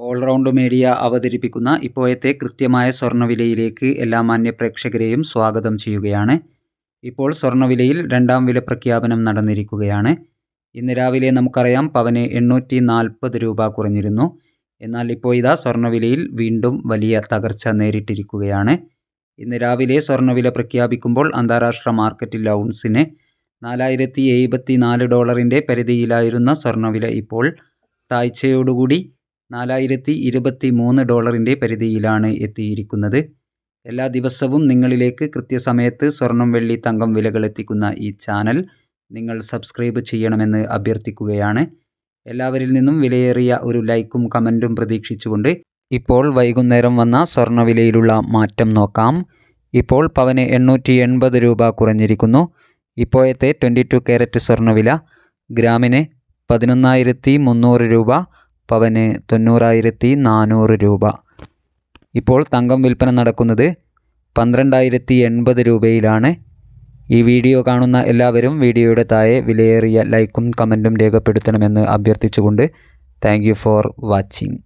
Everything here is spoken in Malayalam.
ഓൾറൗണ്ട് മീഡിയ അവതരിപ്പിക്കുന്ന ഇപ്പോഴത്തെ കൃത്യമായ സ്വർണവിലയിലേക്ക് എല്ലാ മാന്യ പ്രേക്ഷകരെയും സ്വാഗതം ചെയ്യുകയാണ്. ഇപ്പോൾ സ്വർണവിലയിൽ രണ്ടാം വില പ്രഖ്യാപനം നടന്നിരിക്കുകയാണ്. ഇന്ന് രാവിലെ നമുക്കറിയാം പവന് എണ്ണൂറ്റി നാൽപ്പത് രൂപ കുറഞ്ഞിരുന്നു. എന്നാൽ ഇപ്പോൾ ഇതാ സ്വർണവിലയിൽ വീണ്ടും വലിയ തകർച്ച നേരിട്ടിരിക്കുകയാണ്. ഇന്ന് രാവിലെ സ്വർണവില പ്രഖ്യാപിക്കുമ്പോൾ അന്താരാഷ്ട്ര മാർക്കറ്റിൽ ഔൺസിന് നാലായിരത്തി എഴുപത്തി നാല് ഡോളറിന്റെ പരിധിയിലായിരുന്ന സ്വർണവില ഇപ്പോൾ താഴ്ചയോടുകൂടി നാലായിരത്തി ഇരുപത്തി മൂന്ന് ഡോളറിന്റെ പരിധിയിലാണ് എത്തിയിരിക്കുന്നത്. എല്ലാ ദിവസവും നിങ്ങളിലേക്ക് കൃത്യസമയത്ത് സ്വർണം വെള്ളി തങ്കം വിലകൾ എത്തിക്കുന്ന ഈ ചാനൽ നിങ്ങൾ സബ്സ്ക്രൈബ് ചെയ്യണമെന്ന് അഭ്യർത്ഥിക്കുകയാണ്. എല്ലാവരിൽ നിന്നും വിലയേറിയ ഒരു ലൈക്കും കമന്റും പ്രതീക്ഷിച്ചുകൊണ്ട് ഇപ്പോൾ വൈകുന്നേരം വന്ന സ്വർണവിലയിലുള്ള മാറ്റം നോക്കാം. ഇപ്പോൾ പവന് എണ്ണൂറ്റി എൺപത് രൂപ കുറഞ്ഞിരിക്കുന്നു. ഇപ്പോഴത്തെ ട്വന്റി ടു ക്യാരറ്റ് സ്വർണവില ഗ്രാമിന് പതിനൊന്നായിരത്തി മുന്നൂറ് രൂപ പവന് തൊണ്ണൂറായിരത്തി നാനൂറ് രൂപ. ഇപ്പോൾ തങ്കം വിൽപ്പന നടക്കുന്നത് പന്ത്രണ്ടായിരത്തി എൺപത് രൂപയിലാണ്. ഈ വീഡിയോ കാണുന്ന എല്ലാവരും വീഡിയോയുടെ താഴെ വിലയേറിയ ലൈക്കും കമന്റും രേഖപ്പെടുത്തണമെന്ന് അഭ്യർത്ഥിച്ചുകൊണ്ട് താങ്ക് ഫോർ വാച്ചിങ്.